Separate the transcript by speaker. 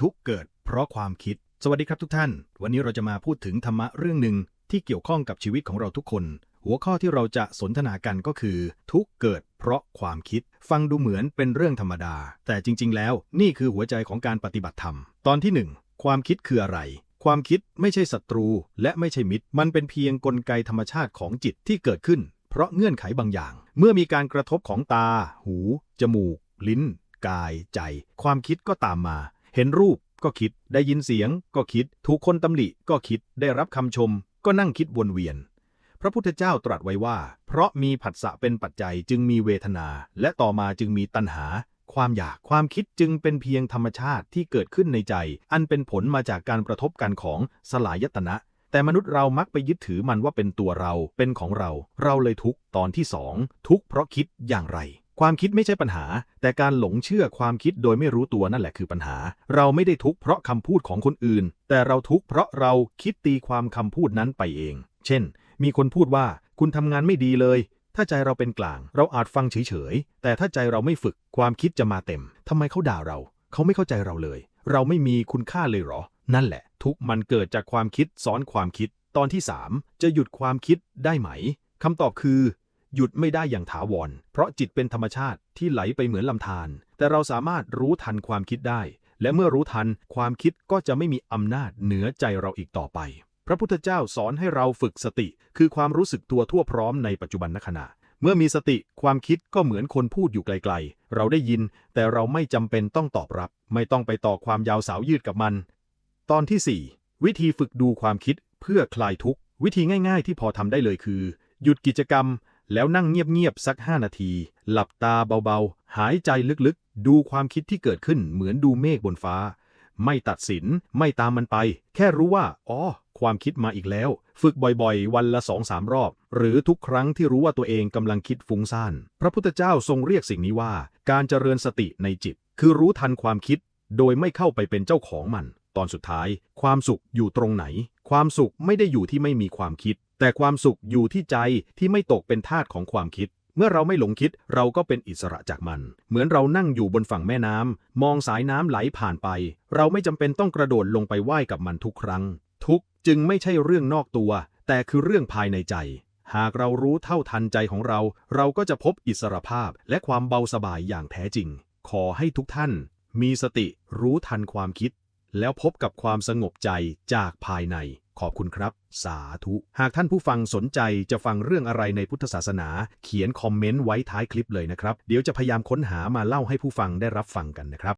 Speaker 1: ทุกเกิดเพราะความคิด สวัสดีครับทุกท่าน วันนี้เราจะมาพูดถึงธรรมะเรื่องหนึ่งที่เกี่ยวข้องกับชีวิตของเราทุกคน หัวข้อที่เราจะสนทนากันก็คือ ทุกเกิดเพราะความคิด ฟังดูเหมือนเป็นเรื่องธรรมดา แต่จริง ๆ แล้ว นี่คือหัวใจของการปฏิบัติธรรม ตอนที่หนึ่งความคิดคืออะไร ความคิดไม่ใช่ศัตรู และไม่ใช่มิตร มันเป็นเพียงกลไกธรรมชาติของจิตที่เกิดขึ้น เพราะเงื่อนไขบางอย่าง เมื่อมีการกระทบของตา หู จมูก ลิ้น กาย ใจ ความคิดก็ตามมา เห็นรูปก็คิด ได้ยินเสียงก็คิด ถูกคนตำหนิก็คิด ได้รับคำชม ก็นั่งคิดวนเวียน พระพุทธเจ้าตรัสไว้ว่า เพราะมีผัสสะเป็นปัจจัยจึงมีเวทนา และต่อมาจึงมีตัณหา ความอยาก ความคิดจึงเป็นเพียงธรรมชาติที่เกิดขึ้นในใจ อันเป็นผลมาจากการประทบกันของสลายตนะ แต่มนุษย์เรามักไปยึดถือมันว่าเป็นตัวเรา เป็นของเรา เราเลยทุกตอนที่สอง ทุกเพราะคิดอย่างไร ความคิดไม่ใช่ปัญหา แต่การหลงเชื่อความคิดโดยไม่รู้ตัวนั่นแหละคือปัญหา เราไม่ได้ทุกข์เพราะคำพูดของคนอื่น แต่เราทุกข์เพราะเราคิดตีความคำพูดนั้นไปเอง เช่น มีคนพูดว่าคุณทำงานไม่ดีเลย ถ้าใจเราเป็นกลาง เราอาจฟังเฉยๆ แต่ถ้าใจเราไม่ฝึก ความคิดจะมาเต็มทำไมเขาด่าเรา เขาไม่เข้าใจเราเลย เราไม่มีคุณค่าเลยเหรอ นั่นแหละ ทุกมันเกิดจากความคิดซ้อนความคิด ตอนที่ 3 จะหยุดความคิดได้ไหมคำตอบคือ หยุดไม่ได้อย่างถาวร เพราะจิตเป็นธรรมชาติที่ไหลไปเหมือนลำธาร แต่เราสามารถรู้ทันความคิดได้ และเมื่อรู้ทัน ความคิดก็จะไม่มีอำนาจเหนือใจเราอีกต่อไป พระพุทธเจ้าสอนให้เราฝึกสติ คือความรู้สึกตัวทั่วพร้อมในปัจจุบันนขณะ เมื่อมีสติ ความคิดก็เหมือนคนพูดอยู่ไกลๆ เราได้ยิน แต่เราไม่จำเป็นต้องตอบรับ ไม่ต้องไปต่อความยาวสาวยืดกับมัน ตอนที่ 4 วิธีฝึกดูความคิดเพื่อคลายทุกข์ วิธีง่าย ๆ ที่พอทำได้เลยคือ หยุดกิจกรรม แล้วนั่งเงียบๆสัก5นาที หลับตาเบาๆ หายใจลึกๆ ดูความคิดที่เกิดขึ้นเหมือนดูเมฆบนฟ้า ไม่ตัดสินไม่ตามมันไป แค่รู้ว่า อ๋อ ความคิดมาอีกแล้ว ฝึกบ่อยๆ วันละสองสามรอบ หรือทุกครั้งที่รู้ว่าตัวเองกำลังคิดฟุ้งซ่านพระพุทธเจ้าทรงเรียกสิ่งนี้ว่า การเจริญสติในจิต คือรู้ทันความคิด โดยไม่เข้าไปเป็นเจ้าของมัน ตอนสุดท้าย ความสุขอยู่ตรงไหน ความสุขไม่ได้อยู่ที่ไม่มีความคิด แต่ความสุขอยู่ที่ใจที่ไม่ตกเป็นทาสของความคิด เมื่อเราไม่หลงคิดเราก็เป็นอิสระจากมัน เหมือนเรานั่งอยู่บนฝั่งแม่น้ำมองสายน้ำไหลผ่านไป เราไม่จำเป็นต้องกระโดดลงไปว่ายกับมันทุกครั้ง ทุกจึงไม่ใช่เรื่องนอกตัว แต่คือเรื่องภายในใจ หากเรารู้เท่าทันใจของเรา เราก็จะพบอิสรภาพและความเบาสบายอย่างแท้จริง ขอให้ทุกท่าน มีสติรู้ทันความคิด แล้วพบกับความสงบใจจากภายใน ขอบคุณครับ สาธุ หากท่านผู้ฟังสนใจจะฟังเรื่องอะไรในพุทธศาสนา เขียนคอมเมนต์ไว้ท้ายคลิปเลยนะครับ เดี๋ยวจะพยายามค้นหามาเล่าให้ผู้ฟังได้รับฟังกันนะครับ